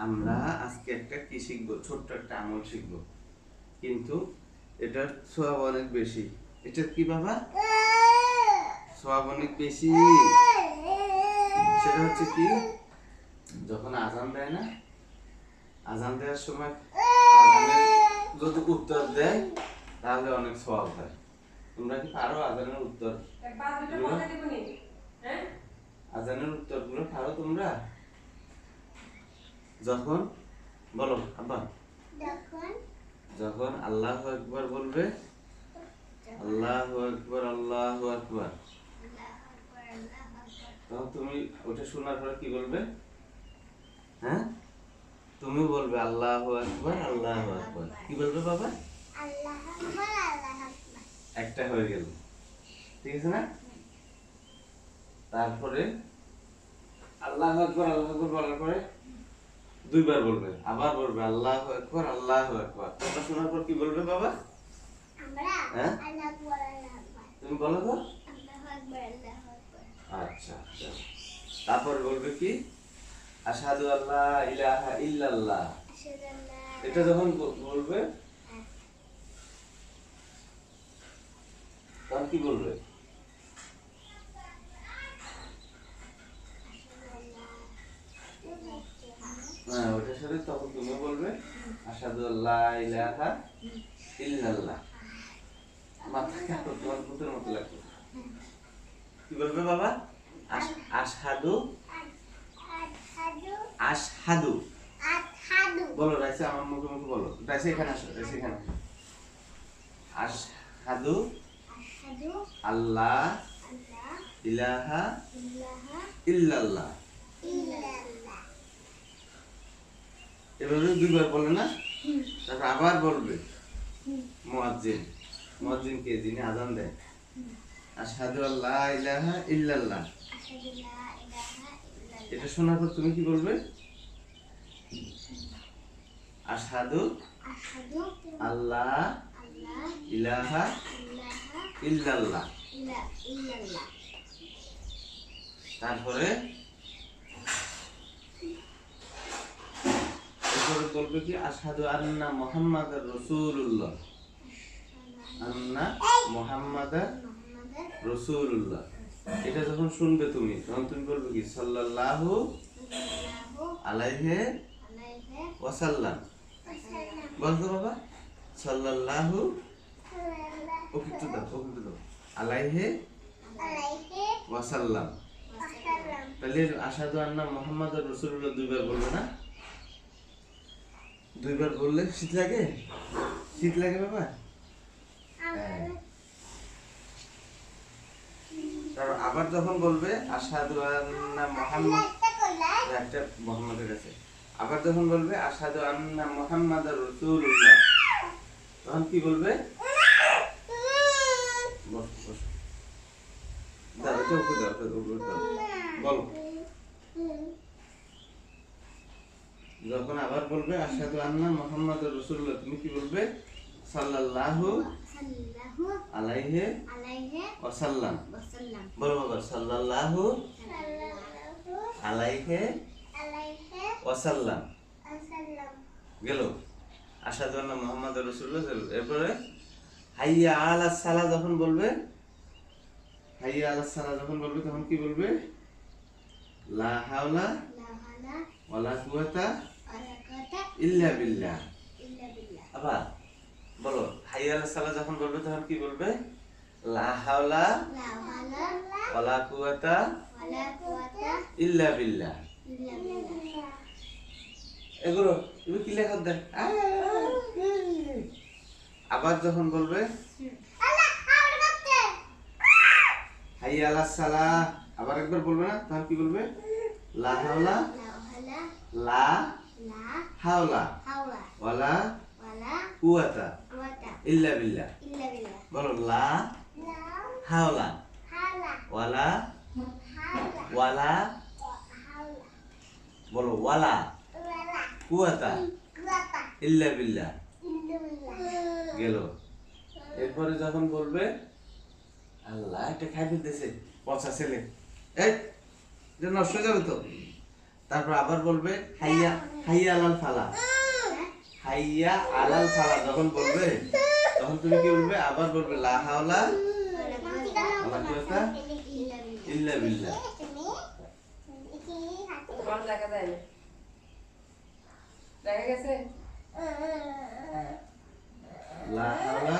আমরা আজকে একটা কি শিখব? ছোট্ট একটা আমল শিখব। কিন্তু এটার সোয়াব অনেক বেশি। এটা কি বাবা? সোয়াব অনেক বেশি। সেটা হচ্ছে কি? যখন আজান দেয় না আজান দেওয়ার সময় আজানের যদি উত্তর দেয় তাহলে অনেক সোয়াব হয়। তোমরা কি পারো আজানের উত্তর? আজানের উত্তরগুলো পারো তোমরা? যখন বলো আব্বা। যখন? আল্লাহ একবার বলবে আল্লাহ একবার আল্লাহ একবার তখন তুমি ওটা শোনার পর কি বলবে? হ্যাঁ? তুমি বলবে আল্লাহ আকবার আল্লাহ আকবার। কি বলবে বাবা? একটা হয়ে গেল। ঠিক আছে না? তারপরে আল্লাহ আকবার আল্লাহ আকবার বলার পরে দুইবার বলবে আবার বলবে আল্লাহ একবার আল্লাহ একবার ওটা শোনার পর কি বলবে বাবা? হ্যাঁ? তুমি বলো তো। আচ্ছা আচ্ছা। তারপর বলবে কি? আশহাদু আল্লাহ ইলাহা ইল্লাল্লাহ। এটা যখন বলবে তখন কি বলবে? হ্যাঁ ওটার সাথে তখন তুমি বলবে আশহাদু আল্লাহ ইলাহা ইল্লাল্লাহ। মাথা কাটো তোমার ভূতের মতো লাগবে। কি বলবে বাবা? আশহাদু আশহাদু। বলো রাইসে আমার মুখে মুখে বলো। রাইসে এখানে আসো রাইসে এখানে। আশহাদু আল্লাহ ইলাহা ইল্লাল্লাহ। এভাবে দুইবার বলে না তারপর আবার বলবে মুয়াজ্জিন মুয়াজ্জিন কে যিনি আজান দেয় আশহাদু আল্লাহ ইলাহা ইল্লাল্লাহ। এটা শোনার পর তুমি কি বলবে? আশহাদু আল্লাহ ইলাহা ইল্লাল্লাহ। তারপরে এরপরে বলবে কি আশহাদু আন্না মোহাম্মদ রাসূলুল্লাহ। আন্না মুহাম্মাদার রাসূলুল্লাহ। এটা যখন শুনবে তুমি তখন তুমি বলবে কি সাল্লাল্লাহু আলাইহি ওয়াসাল্লাম। বলতো বাবা সাল্লাল্লাহু ওকে দাও ওকে দাও। আলাইহি ওয়াসাল্লাম। তাহলে আশহাদু আন্না মুহাম্মাদার রাসূলুল্লাহ দুইবার বলবে না? দুইবার বললে শীত লাগে? শীত লাগে বাবা? হ্যাঁ। তারপর আবার যখন বলবে আন্না মুহাম্মাদ একটা মোহাম্মদের কাছে। আবার যখন বলবে আশহাদু আন্না রাসূলুল্লাহ। তখন কি বলবে? দাও এটা উপরে দাও বলো। যখন আবার বলবে আশহাদু আন্না মুহাম্মাদার রাসূলুল্লাহ তুমি কি বলবে? সাল্লাল্লাহু আলাইহি আলাইহি ওয়াসাল্লাম। বলো বাবা সাল্লাল্লাহু আলাইহি আলাইহি ওয়াসাল্লাম। গেল। আশহাদু আন্না মুহাম্মাদুর রাসূলুল্লাহ এরপরে হাইয়া আলা সালা যখন বলবে হাইয়া আলা সালা যখন বলবে তখন কি বলবে? লা হাওলা ওয়ালা কুওয়াতা ইল্লা বিল্লাহ। আবার বলো হাইয়া আলা সালা যখন বলবে তখন কি বলবে? লা হাওলা লা ওয়ালা কুওয়াতা ইল্লা বিল্লাহ। এগুলো তুমি কি লেখা দেখ আবার যখন বলবে? আল্লাহ হাইয়া আলা সালা আবার একবার বলবে না? তখন কি বলবে? লা হাওলা লা হাওলা ওয়ালা কুওয়াতা ইল্লা বিল্লাহ। বলো লা হাওলা ওয়ালা ওয়ালা বলো ওয়ালা ইল্লা বিল্লাহ। ইল্লা গেল। এরপরে যখন বলবে, আল্লাহ এটা খাই ফেলতেছে, পচা ছেলে। এই নষ্ট যাবে তো? তারপর আবার বলবে হাইয়া হাইয়া আলাল ফালা। হাইয়া আলাল ফালা যখন বলবে তখন তুমি কি বলবে? আবার বলবে লা হাওলা আমার কি কথা ইল্লা বিল্লাহ। দেখা গেছে? লা হাওলা